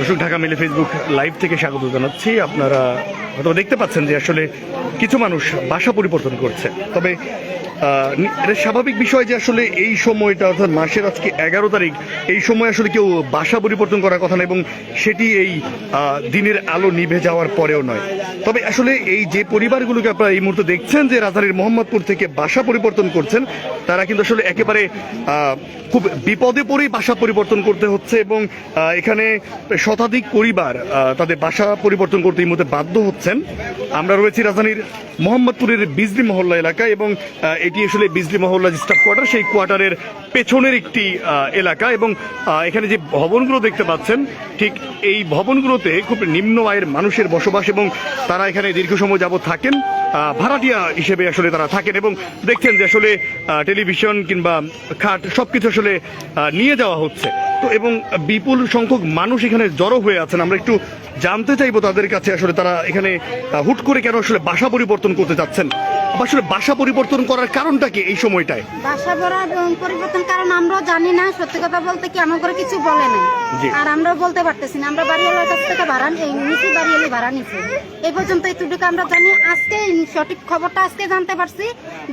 দর্শক ঢাকা মিলে Facebook live থেকে স্বাগত জানাচ্ছি। আপনারা হয়তো দেখতে পাচ্ছেন যে আসলে কিছু মানুষ বাসা পরিবর্তন করছে। তবে এটা স্বাভাবিক বিষয় যে আসলে এই সময়টা অর্থাৎ মাসের আজকে এগারো তারিখ এই সময় আসলে কেউ বাসা পরিবর্তন করার কথা না এবং সেটি এই দিনের আলো নিভে যাওয়ার পরেও নয়। তবে আসলে এই যে পরিবারগুলোকে আপনারা এই মুহূর্তে দেখছেন যে রাজধানীর মোহাম্মদপুর থেকে বাসা পরিবর্তন করছেন তারা কিন্তু আসলে একেবারে খুব বিপদে পড়েই বাসা পরিবর্তন করতে হচ্ছে এবং এখানে শতাধিক পরিবার তাদের বাসা পরিবর্তন করতে এই মুহূর্তে বাধ্য হচ্ছেন। আমরা রয়েছি রাজধানীর মোহাম্মদপুরের বিজলি মহল্লা এলাকায় এবং আহ, এটি আসলে বিজলি মহল্লা স্টাফ কোয়ার্টার সেই কোয়ার্টারের পেছনের একটি এলাকা এবং এখানে যে ভবনগুলো দেখতে পাচ্ছেন, ঠিক এই ভবনগুলোতে খুব নিম্ন আয়ের মানুষের বসবাস এবং তারা এখানে দীর্ঘ সময় যাবত থাকেন ভাড়াটিয়া হিসেবে আসলে তারা থাকেন এবং দেখছেন যে আসলে টেলিভিশন কিংবা খাট সবকিছু আসলে নিয়ে যাওয়া হচ্ছে। তো এবং বিপুল সংখ্যক মানুষ এখানে জড়ো হয়ে আছেন, আমরা একটু জানতে চাইব তাদের কাছে আসলে তারা এখানে হুট করে কেন আসলে বাসা পরিবর্তন করতে চাচ্ছেন। আসলে বাসা পরিবর্তন করার কারণটা কি এই সময়টায়? বাসা ভরা পরিবর্তন কারণ আমরাও জানি না সত্যি কথা বলতে কি আমার করে কিছু বলে না আর আমরাও বলতে পারতেছি না আমরা বাড়িওয়ালার কাছ থেকে ভাড়া এই নিচে বাড়িওয়ালি ভাড়া নিছি। এই পর্যন্ত এইটুকু আমরা জানি আজকে সঠিক খবরটা আজকে জানতে পারছি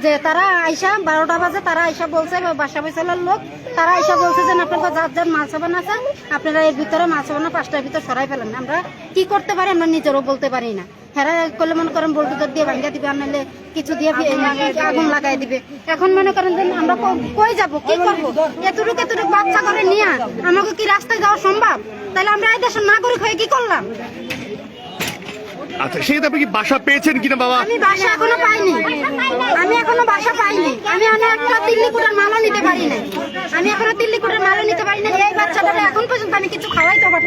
যে তারা আইসা বারোটা বাজে তারা আইসা বলছে বাসা বৈশালের লোক তারা আইসা বলছে যে আপনার যার যার মাছ আছে আপনারা এর ভিতরে মাছ সাবান পাঁচটার ভিতরে সরাই ফেলেন। আমরা কি করতে পারি আমরা নিজেরও বলতে পারি না। হেরা করলে মনে করেন বল্টুদার দিয়ে ভাঙ্গা দিবে আর নাহলে কিছু দিয়ে আগুন লাগাই দিবে। এখন মনে করেন যে আমরা কই যাব? কি করব? এতটুকু এতটুকু বাচ্চা করে নিয়ে আমাকে কি রাস্তায় যাওয়া সম্ভব? তাহলে আমরা এই দেশের নাগরিক হয়ে কি করলাম? আচ্ছা আপনি কি বাসা পেয়েছেন কিনা বাবা? আমি বাসা এখনও পাইনি। আমি এখনও বাসা পাইনি। আমি একটা দিল্লি কুটার মালও নিতে পারি না আমি এখনও দিল্লি কুটার মালও নিতে পারি না এই বাচ্চাটাকে এখন পর্যন্ত আমি কিছু খাওয়াইতে কি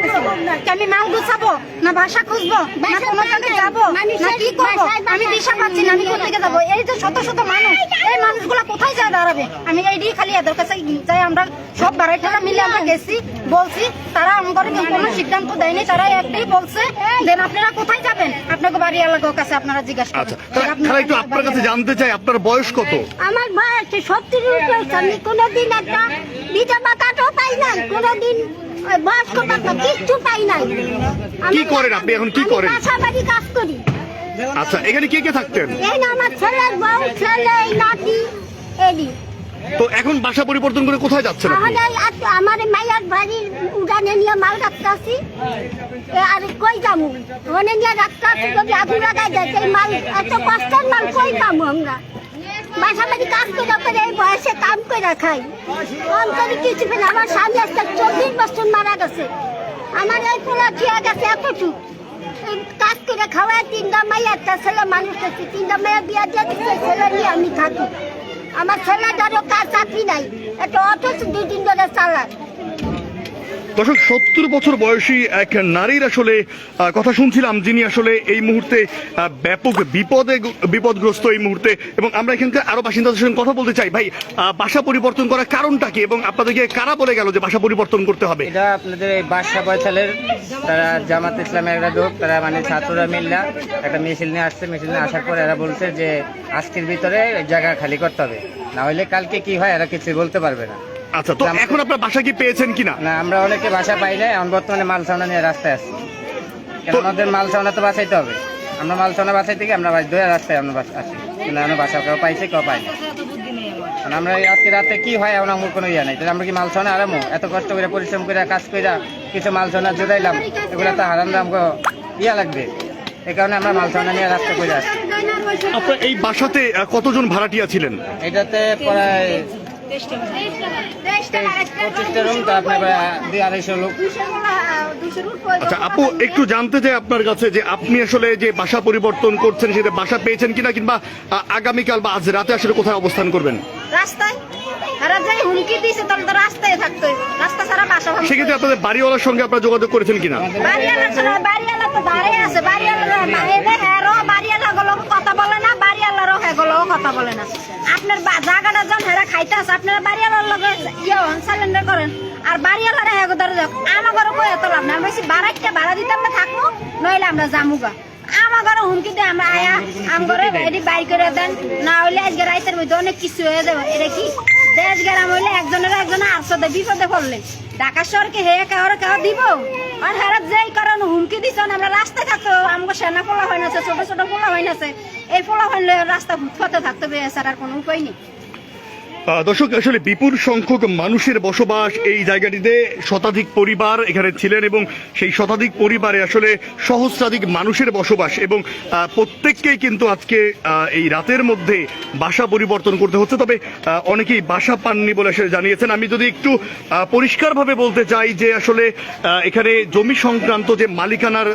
আমি মাল গুছাবো না বাসা খুঁজবো না কোনো জায়গায় যাব না কি করব? আমি দিশা পাচ্ছি না আমি কোথেকে যাব? এই যে শত শত মানুষ এই মানুষগুলো কোথায় যায় দাঁড়াবে? আমি এইটাই খালি এদের কাছে যাই আমরা সব মিলে আমরা গেছি বলছি তারা আমাদের কোনো সিদ্ধান্ত দেয়নি তারা একটাই বলছে দেন আপনারা কোথায় যাবেন? আপনাকে বাড়ি এলাকার কাছে আপনারা জিজ্ঞাসা আচ্ছা করেন তাহলে তাহলে একটু আপনার কাছে জানতে চাই আপনার বয়স কত? আমার বয়স বয়স আমি কোনোদিন একটা বিধবা কাঠও পাই নাই কোনোদিন বয়স্ক ভাতা কিচ্ছু পাই নাই। কি করেন আপনি এখন? কি করেন? বাসাবাড়ি কাজ করি। আচ্ছা এখানে কে কে থাকতেন? এই না আমার ছেলের বউ ছেলে নাতি এদি। তো এখন বাসা পরিবর্তন করে কোথায় যাচ্ছেন আপনি? আমার মাইয়ার বাড়ির উড়ানে নিয়ে মাল রাখতে আসি। আর কই যাব? ওখানে নিয়ে রাখতে আসি যদি আগুন লাগাই যায় সেই মাল এত কষ্টের মাল কই পাবো আমরা? বাসাবাড়ি কাজ করে করে এই বয়সে কাম করে খাই। অন্তরে কিছু পেলে আমার স্বামী আজকে চব্বিশ বছর মারা গেছে। আমার এই পোলা ঠিয়া গেছে এতটুক কাজ করে খাওয়ায় তিনটা মাইয়া, একটা ছেলে মানুষ আছে। তিনটা মাইয়া বিয়া দিয়ে দিচ্ছে ছেলে নিয়ে আমি থাকি। আমার ছেলেটারও কাজ চাকরি নাই। একটা অটো দুই দিন ধরে চালায়। দর্শক, সত্তর বছর বয়সী এক নারীর আসলে কথা শুনছিলাম যিনি আসলে এই মুহূর্তে ব্যাপক বিপদে বিপদগ্রস্ত এই মুহূর্তে। এবং আমরা এখানকার আরও বাসিন্দাদের সঙ্গে কথা বলতে চাই। ভাই বাসা পরিবর্তন করার কারণটা কি? এবং আপনাদেরকে কারা বলে গেল যে বাসা পরিবর্তন করতে হবে? এটা আপনাদের এই বাদশা বয়সালের তারা জামাত ইসলামের একটা লোক তারা মানে ছাত্ররা মিল্লা একটা মিছিল নিয়ে আসছে। মিছিল নিয়ে আসার পর এরা বলছে যে, আজকের ভিতরে জায়গা খালি করতে হবে। না হলে কালকে কি হয়, এরা কিছু বলতে পারবে না। আচ্ছা তো এখন আপনার বাসা কি পেয়েছেন কিনা? না আমরা অনেকে বাসা পাই না এখন বর্তমানে মাল ছাউনা নিয়ে রাস্তায় কেন আমাদের মাল ছাউনা তো বাঁচাইতে হবে। আমরা মাল ছাউনা বাঁচাইতে গিয়ে আমরা হয়ে রাস্তায় আমরা বাস- আসি কিন্তু আমরা বাসা কেউ পাইছে কেউ পাই না কারণ আমরা এই আজকে রাতে কি হয় এখন আমার কোনো ইয়ে নাই। তাহলে আমরা কি মাল ছাউনা আরামো এত কষ্ট করে পরিশ্রম করে কাজ করে কিছু মাল ছাউনা জোগাইলাম এগুলো তো হারাম আমাকে ইয়া লাগবে। এই কারণে আমরা মাল ছাউনা নিয়ে রাস্তা করে আসছি আপনার এই বাসাতে কতজন ভাড়াটিয়া ছিলেন? এটাতে প্রায় আচ্ছা আপু একটু জানতে চাই আপনার কাছে যে আপনি আসলে যে বাসা পরিবর্তন করছেন সেটা বাসা পেয়েছেন কিনা কিংবা আগামীকাল বা আজ রাতে আসলে কোথায় অবস্থান করবেন? রাস্তায়। হুমকি দিয়েছে তাহলে তো রাস্তায় থাকতে রাস্তা ছাড়া বাসা সেক্ষেত্রে আপনাদের বাড়িওয়ালার সঙ্গে আপনারা যোগাযোগ করেছেন কিনা? বাড়িওয়ালা বাড়িওয়ালা তো দাঁড়িয়ে আছে বাড়িওয়ালা বাড়িওয়ালারও হেগুলো কথা বলে না। আপনার জায়গাটা যখন হেরা খাইতে আছে, আপনারা বাড়িওয়ালার লগে ইয়ে সালেন্ডার করেন। আর বাড়িওয়ালারা হেগো ধরে যাক, আমার ঘরে কই এত লাভ না আমি বেশি বাড়াইতে ভাড়া দিতে আমরা থাকব, নইলে আমরা জামুগা আমার ঘরে হুমকি দিয়ে, আমরা আয়া, আম ঘরে এটি বাই করে দেন। না হইলে আজকে রাইতের মধ্যে অনেক কিছু হয়ে যাবে। এটা কি? দেশ গেরাম হইলে একজনের একজনে আরশো বিপদে পড়লেন ঢাকা শহরকে হে কাহরে কাহ দিব? আর হেরাত যেই কারণ হুমকি দিচ্ছেন আমরা রাস্তায় থাকতো আমাকে সেনা ফোলা হয়ে আছে ছোট ছোট ফোলা হয়ে আছে এই ফোলা হইলে রাস্তা ফুটফাতে থাকতে হবে স্যার আর কোনো উপায় নেই। দর্শক, আসলে বিপুল সংখ্যক মানুষের বসবাস এই জায়গাটিতে। শতাধিক পরিবার এখানে ছিলেন এবং সেই শতাধিক পরিবারে আসলে সহস্রাধিক মানুষের বসবাস এবং প্রত্যেককেই কিন্তু আজকে এই রাতের মধ্যে বাসা পরিবর্তন করতে হচ্ছে। তবে অনেকেই বাসা পাননি বলে আসলে জানিয়েছেন। আমি যদি একটু পরিষ্কারভাবে বলতে চাই যে আসলে এখানে জমি সংক্রান্ত যে মালিকানার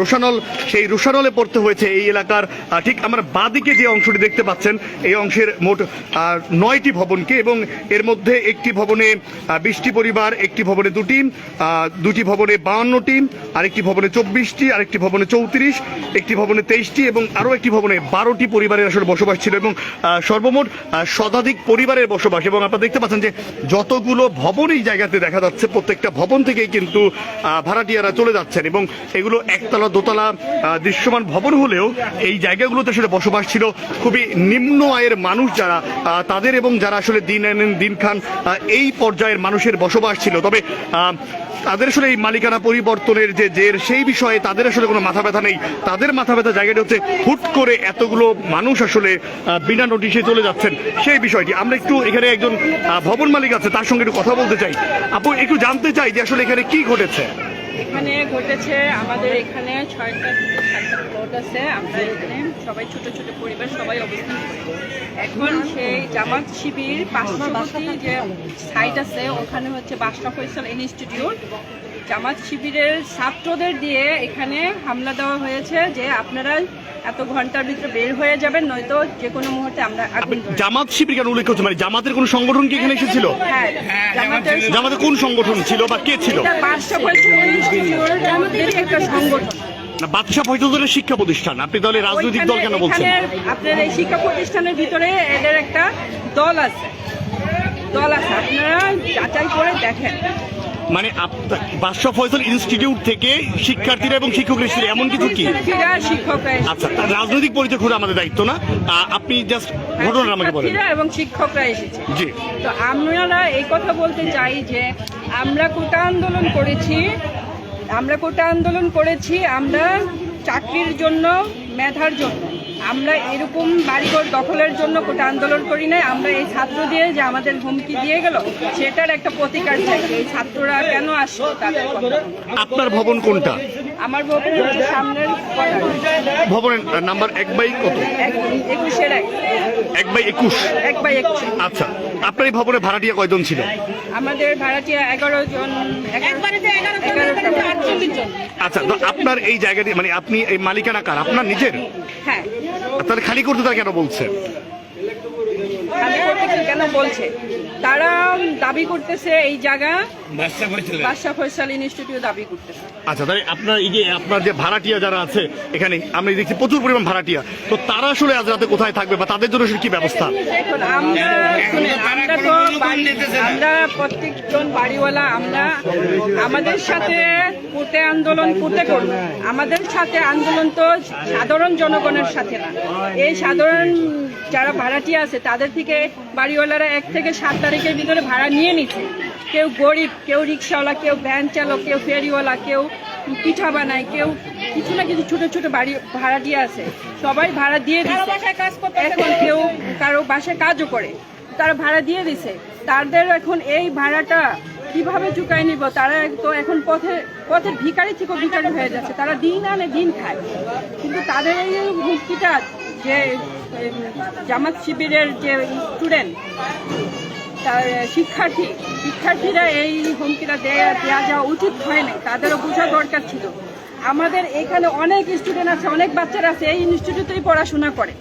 রোশানল, সেই রোশানলে পড়তে হয়েছে এই এলাকার ঠিক আমার বাদিকে যে অংশটি দেখতে পাচ্ছেন, এই অংশের মোট নয়টি ভবনকে এবং এর মধ্যে একটি ভবনে বিশটি পরিবার, একটি ভবনে দুটি দুটি ভবনে বাউন্নটি আরেকটি ভবনে চব্বিশটি, আরেকটি ভবনে চৌত্রিশ, একটি ভবনে তেইশটি এবং আরও একটি ভবনে বারোটি পরিবারের আসলে বসবাস ছিল এবং সর্বমোট শতাধিক পরিবারের বসবাস এবং আপনারা দেখতে পাচ্ছেন যে যতগুলো ভবন এই জায়গাতে দেখা যাচ্ছে, প্রত্যেকটা ভবন থেকেই কিন্তু ভাড়াটিয়ারা চলে যাচ্ছেন এবং এগুলো একতলা, দোতলা দৃশ্যমান ভবন হলেও এই জায়গাগুলোতে আসলে বসবাস ছিল। খুবই নিম্ন আয়ের মানুষ যারা তাদের এবং যারা আসলে দিন আনেন, দিন খান এই পর্যায়ের মানুষের বসবাস ছিল। তবে তাদের আসলে এই মালিকানা পরিবর্তনের যে জের, সেই বিষয়ে তাদের আসলে কোনো মাথা ব্যথা নেই। তাদের মাথা ব্যথা জায়গাটা হচ্ছে হুট করে এতগুলো মানুষ আসলে বিনা নোটিশে চলে যাচ্ছেন। সেই বিষয়টি। আমরা একটু এখানে একজন ভবন মালিক আছে, তার সঙ্গে একটু কথা বলতে চাই। আপু, একটু জানতে চাই যে আসলে এখানে কি ঘটেছে। এখানে ঘটেছে আমাদের এখানে ছয়টা থেকে সাতটা প্লট আছে। আমরা এখানে সবাই ছোট ছোট পরিবার, সবাই অবস্থান এখন সেই জামাত শিবির পার্শ্ববর্তী যে সাইট আছে, ওখানে হচ্ছে বাসটা ফৈসল ইনস্টিটিউট জামাত শিবিরের ছাত্রদের দিয়ে এখানে হামলা দেওয়া হয়েছে যে আপনারা এত ঘণ্টার ভিতরে বের হয়ে যাবেন নয়তো যে কোনো মুহূর্তে আমরা আগুন। জামাত শিবির কেন উল্লেখ করছে মানে জামাতের কোনো সংগঠন কি এখানে এসেছিল? হ্যাঁ জামাতের জামাতের কোন সংগঠন ছিল বা কে ছিল? এটা একটা সংগঠন। না বাদশাহ ফয়জলের শিক্ষা প্রতিষ্ঠান। আপনি তাহলে রাজনৈতিক দল কেন ওইখানে- বলছেন আপনার এই শিক্ষা প্রতিষ্ঠানের ভিতরে এদের একটা দল আছে। দল আছে। আপনারা যাচাই করে দেখেন। মানে বাদশাহ ফয়জল ইনস্টিটিউট থেকে শিক্ষার্থীরা এবং শিক্ষকরা এসেছিল এমন কিছু কি। আচ্ছা রাজনৈতিক পরিচয় খুঁজে আমাদের দায়িত্ব না। আপনি জাস্ট ঘটনা আমাকে বলেন। এবং শিক্ষকরা এসেছে। জি। তো আমরা এই কথা বলতে চাই যে আমরা কোটা আন্দোলন করেছি আমরা কোটা আন্দোলন করেছি আমরা চাকরির জন্য মেধার জন্য। আমরা এরকম বাড়িঘর দখলের জন্য কোটা আন্দোলন করি নাই, আমরা এই ছাত্র দিয়ে যে আমাদের হুমকি দিয়ে গেল, সেটার একটা প্রতিকার চাই। এই ছাত্ররা কেন আসলো তাদের আপনার ভবন কোনটা? আমার ভবন সামনের ভবনের নাম্বার এক বাই কত? এক- একুশের এক। এক বাই একুশ? এক বাই একুশ। আচ্ছা আপনার এই ভবনে ভাড়াটিয়া কয়জন ছিল? আমাদের ভাড়াটিয়া এগারো জন। আচ্ছা তো আপনার এই জায়গাটি মানে আপনি এই মালিকানা কার? আপনার নিজের? হ্যাঁ। তাহলে খালি করতে তারা কেন বলছে? খালি করতে কেন বলছে? তারা দাবি করতেছে এই জায়গা বাদশা ফয়সাল। ইনস্টিটিউট দাবি করতেছে। আচ্ছা তাহলে আপনার এই যে আপনার যে ভাড়াটিয়া যারা আছে এখানে আমরা দেখছি প্রচুর পরিমাণ ভাড়াটিয়া। তো তারা আসলে আজ রাতে কোথায় থাকবে বা তাদের জন্য কি ব্যবস্থা? দেখুন আমরা শুনেন আমরা তো আমরা প্রত্যেকজন বাড়িওয়ালা আমরা আমাদের সাথে কোটে আন্দোলন কোটে করব আমাদের সাথে আন্দোলন তো সাধারণ জনগণের সাথে না। এই সাধারণ যারা ভাড়াটিয়া আছে তাদের থেকে বাড়িওয়ালারা এক থেকে সাত তারিখের ভিতরে ভাড়া নিয়ে নিচ্ছে কেউ গরিব কেউ রিক্সাওয়ালা কেউ ভ্যান চালক কেউ ফেরিওয়ালা কেউ পিঠা বানায় কেউ কিছু না কিছু ছোট ছোট বাড়ি ভাড়া দিয়ে আছে। সবাই ভাড়া দিয়ে দিচ্ছে এখন কেউ কারও বাসায় কাজও করে। তারা ভাড়া দিয়ে দিছে। তাদের এখন এই ভাড়াটা কীভাবে চুকায় নিব? তারা তো এখন পথে পথের ভিখারি থেকে ভিখারি হয়ে যাচ্ছে। তারা দিন আনে দিন খায়। কিন্তু তাদের এই মুক্তিটা যে জামাত শিবিরের যে স্টুডেন্ট তার শিক্ষার্থী, শিক্ষার্থীরা এই হুমকিটা দেয়া দেওয়া যাওয়া উচিত হয় না তাদেরও বোঝা দরকার ছিল। আমাদের এখানে অনেক স্টুডেন্ট আছে, অনেক বাচ্চারা আছে, এই ইনস্টিটিউটেই পড়াশোনা করে।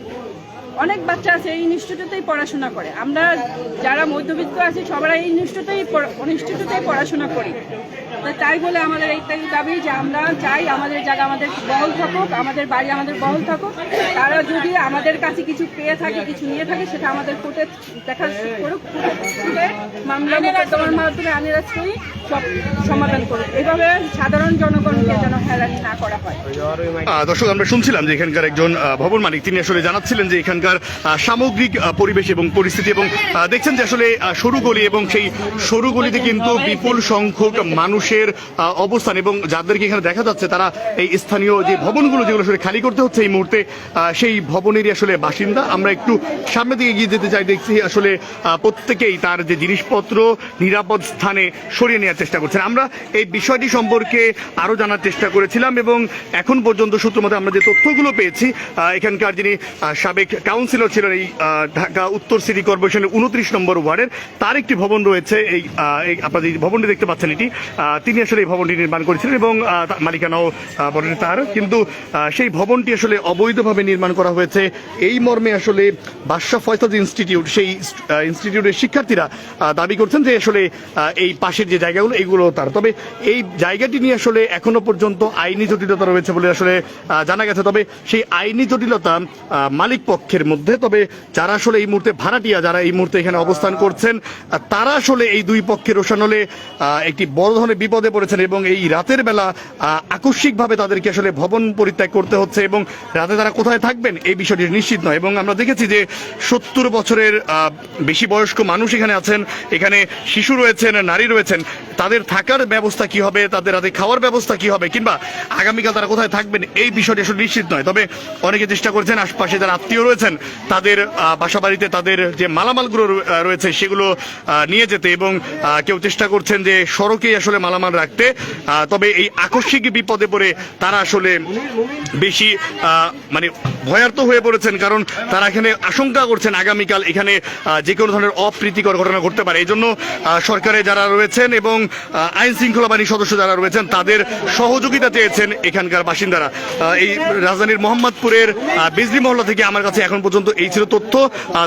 অনেক বাচ্চা আছে, এই ইনস্টিটিউটেই পড়াশোনা করে। আমরা যারা মধ্যবিত্ত আছি সবাই এই ইনস্টিটিউটেই ইনস্টিটিউটেই পড়াশোনা করি। তাই বলে আমাদের এইটাই দাবি যে আমরা চাই আমাদের জায়গা আমাদের বহল থাকুক আমাদের বাড়ি আমাদের বহল থাকুক। তারা যদি আমাদের কাছে কিছু পেয়ে থাকে কিছু নিয়ে থাকে সেটা আমাদের কোর্টে দেখা করুক। মামলা মোকদ্দমার মাধ্যমে আনিরাজ করি দর্শক, আমরা শুনছিলাম যে এখানকার একজন ভবন মালিক, তিনি আসলে জানাচ্ছিলেন যে এখানকার সামগ্রিক পরিবেশ এবং পরিস্থিতি এবং দেখছেন যে আসলে সরু গলি এবং সেই সরু গলিতে কিন্তু বিপুল সংখ্যক মানুষের অবস্থান এবং যাদেরকে এখানে দেখা যাচ্ছে, তারা এই স্থানীয় যে ভবনগুলো যেগুলো আসলে খালি করতে হচ্ছে এই মুহূর্তে সেই ভবনেরই আসলে বাসিন্দা। আমরা একটু সামনের দিকে এগিয়ে যেতে চাই, দেখছি আসলে প্রত্যেকেই তার যে জিনিসপত্র নিরাপদ স্থানে সরিয়ে নেওয়ার চেষ্টা করছেন। আমরা এই বিষয়টি সম্পর্কে আরও জানার চেষ্টা করেছিলাম এবং এখন পর্যন্ত সূত্র মতে আমরা যে তথ্যগুলো পেয়েছি এখানকার যিনি সাবেক কাউন্সিলর ছিলেন এই ঢাকা উত্তর সিটি কর্পোরেশনের উনত্রিশ নম্বর ওয়ার্ডের, তার একটি ভবন রয়েছে এই আপনারা যে ভবনটি দেখতে পাচ্ছেন এটি তিনি আসলে এই ভবনটি নির্মাণ করেছিলেন এবং মালিকানাও বলেন তার। কিন্তু সেই ভবনটি আসলে অবৈধভাবে নির্মাণ করা হয়েছে। এই মর্মে আসলে বাদশাহ ফয়সাদ ইনস্টিটিউট, সেই ইনস্টিটিউটের শিক্ষার্থীরা দাবি করছেন যে আসলে এই পাশের যে জায়গাগুলো এইগুলো তার। তবে এই জায়গাটি নিয়ে আসলে এখনও পর্যন্ত আইনি জটিলতা রয়েছে বলে আসলে জানা গেছে। তবে সেই আইনি জটিলতা মালিক পক্ষের মধ্যে, তবে যারা আসলে এই মুহূর্তে ভাড়াটিয়া, যারা এই মুহূর্তে এখানে অবস্থান করছেন তারা আসলে এই দুই পক্ষের রোশানলে একটি বড় ধরনের বিপদে পড়েছেন এবং এই রাতের বেলা আকস্মিকভাবে তাদেরকে আসলে ভবন পরিত্যাগ করতে হচ্ছে এবং রাতে তারা কোথায় থাকবেন এই বিষয়টি নিশ্চিত নয়। এবং আমরা দেখেছি যে সত্তর বছরের বেশি বয়স্ক মানুষ এখানে আছেন। এখানে শিশু রয়েছেন, নারী রয়েছেন। তাদের থাকার ব্যবস্থা কি হবে? তাদের রাতে খাওয়ার ব্যবস্থা কি হবে? কিংবা আগামীকাল তারা কোথায় থাকবেন? এই বিষয়টি আসলে নিশ্চিত নয়। তবে অনেকে চেষ্টা করেছেন আশপাশে যারা আত্মীয় রয়েছেন তাদের আহ, বাসাবাড়িতে তাদের যে মালামালগুলো রয়েছে সেগুলো নিয়ে যেতে এবং কেউ চেষ্টা করছেন যে সড়কে আসলে মালামাল রাখতে। তবে এই আকস্মিক বিপদে পড়ে তারা আসলে বেশি মানে ভয়ার্ত হয়ে পড়েছেন, কারণ তারা এখানে আশঙ্কা করছেন আগামীকাল এখানে যে কোনো ধরনের অপ্রীতিকর ঘটনা ঘটতে পারে। এই জন্য সরকারে যারা রয়েছেন এবং আইন শৃঙ্খলা বাহিনীর সদস্য যারা রয়েছেন, তাদের সহযোগিতা চেয়েছেন এখানকার বাসিন্দারা। এই রাজধানীর মোহাম্মদপুরের বিজলি মহল্লা থেকে আমার কাছে এখন পর্যন্ত এই ছিল তথ্য।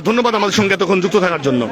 ধন্যবাদ আমাদের সঙ্গে তখন যুক্ত থাকার জন্য।